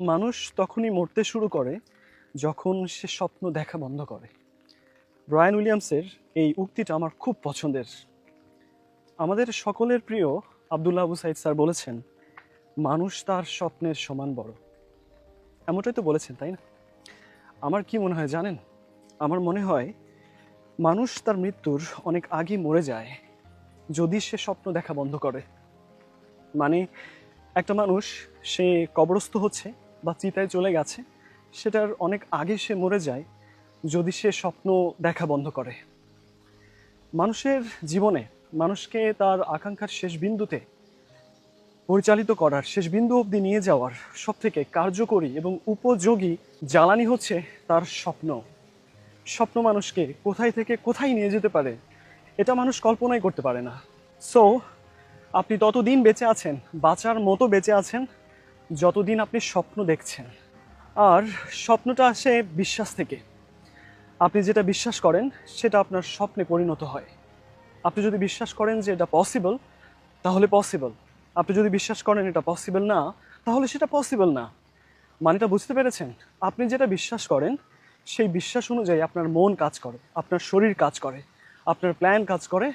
মানুষ তখনই মরতে শুরু করে যখন সে স্বপ্ন দেখা বন্ধ করে। ব্রায়ান উইলিয়ামসের এই উক্তিটা আমার খুব পছন্দের। আমাদের সকলের প্রিয় আবদুল্লাহ আবু সাইদ স্যার বলেছেন, মানুষ তার স্বপ্নের সমান বড়। এমনটাই তো বলেছেন, তাই না? আমার কি মনে হয় জানেন? আমার মনে হয় মানুষ তার মৃত্যুর অনেক আগে মরে যায় যদি সে স্বপ্ন দেখা বন্ধ করে। মানে একটা মানুষ, সে কবরস্থ হচ্ছে বা চিতায় চলে গেছে, সেটার অনেক আগে সে মরে যায় যদি সে স্বপ্ন দেখা বন্ধ করে। মানুষের জীবনে, মানুষকে তার আকাঙ্ক্ষার শেষ বিন্দুতে পরিচালিত করার, শেষ বিন্দু অবধি নিয়ে যাওয়ার সব থেকে কার্যকরী এবং উপযোগী জ্বালানি হচ্ছে তার স্বপ্ন। স্বপ্ন মানুষকে কোথায় থেকে কোথায় নিয়ে যেতে পারে, এটা মানুষ কল্পনাই করতে পারে না। সো আপনি ততদিন বেঁচে আছেন, বাঁচার মতো বেঁচে আছেন যতদিন আপনি স্বপ্ন দেখছেন, আর স্বপ্নটা আসে বিশ্বাস থেকে। আপনি যেটা বিশ্বাস করেন, সেটা আপনার স্বপ্নে পরিণত হয়। আপনি যদি বিশ্বাস করেন যে এটা পসিবল তাহলে পসিবল আপনি যদি বিশ্বাস করেন এটা পসিবল না, তাহলে সেটা পসিবল না। মানেটা বুঝতে পেরেছেন? আপনি যেটা বিশ্বাস করেন, সেই বিশ্বাস অনুযায়ী আপনার মন কাজ করে, আপনার শরীর কাজ করে, আপনার প্ল্যান কাজ করে,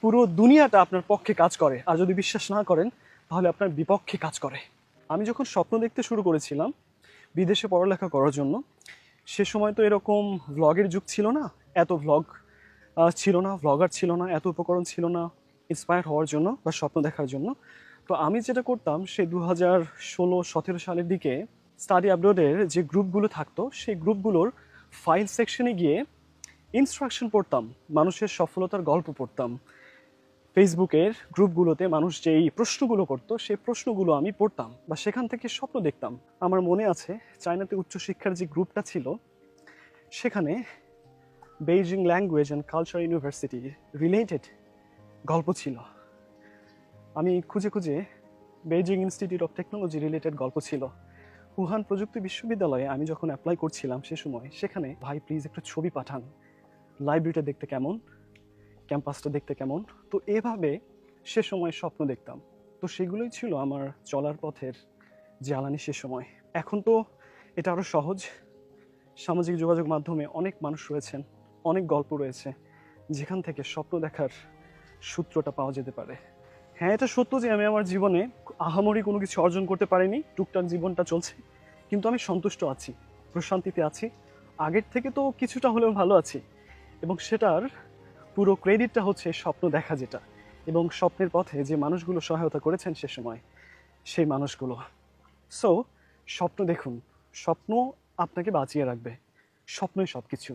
পুরো দুনিয়াটা আপনার পক্ষে কাজ করে। আর যদি বিশ্বাস না করেন, তাহলে আপনার বিপক্ষে কাজ করে। আমি যখন স্বপ্ন দেখতে শুরু করেছিলাম বিদেশে পড়ালেখা করার জন্য, সে সময় তো এরকম ভ্লগের যুগ ছিল না, এত ভ্লগ ছিল না ভ্লগার ছিল না, এত উপকরণ ছিল না ইন্সপায়ার হওয়ার জন্য বা স্বপ্ন দেখার জন্য। তো আমি যেটা করতাম সেই দু হাজার ষোলো, সতেরো সালের দিকে স্টাডি আপলোডের যে গ্রুপগুলো থাকতো, সেই গ্রুপগুলোর ফাইল সেকশনে গিয়ে ইনস্ট্রাকশন পড়তাম, মানুষের সফলতার গল্প পড়তাম। ফেসবুকের গ্রুপগুলোতে মানুষ যেই প্রশ্নগুলো করতো সেই প্রশ্নগুলো আমি পড়তাম বা সেখান থেকে স্বপ্ন দেখতাম। আমার মনে আছে চায়নাতে উচ্চশিক্ষার যে গ্রুপটা ছিল, সেখানে Beijing language and culture university related গল্প ছিল। আমি খুঁজে খুঁজে Beijing institute of technology related গল্প ছিল। উহান প্রযুক্তি বিশ্ববিদ্যালয়ে আমি যখন অ্যাপ্লাই করছিলাম সে সময়, সেখানে ভাই প্লিজ একটু ছবি পাঠান। লাইব্রেরিটা দেখতে কেমন? ক্যাম্পাসটা দেখতে কেমন? তো এভাবে সে সময় স্বপ্ন দেখতাম। তো সেগুলোই ছিল আমার চলার পথের জ্বালানি সে সময়। এখন তো এটা আরও সহজ। সামাজিক যোগাযোগ মাধ্যমে অনেক মানুষ রয়েছেন, অনেক গল্প রয়েছে। যেখান থেকে স্বপ্ন দেখার সূত্রটা পাওয়া যেতে পারে। হ্যাঁ এটা সত্য যে আমি আমার জীবনে আহামরি কোনো কিছু অর্জন করতে পারিনি। টুকটাক জীবনটা চলছে। কিন্তু আমি সন্তুষ্ট আছি, প্রশান্তিতে আছি। আগের থেকে তো কিছুটা হলেও ভালো আছি। এবং সেটার পুরো ক্রেডিটটা হচ্ছে স্বপ্ন দেখা যেটা এবং স্বপ্নের পথে যে মানুষগুলো সহায়তা করেছেন সে সময়, সেই মানুষগুলো। সো স্বপ্ন দেখুন, স্বপ্ন আপনাকে বাঁচিয়ে রাখবে, স্বপ্নই সব কিছু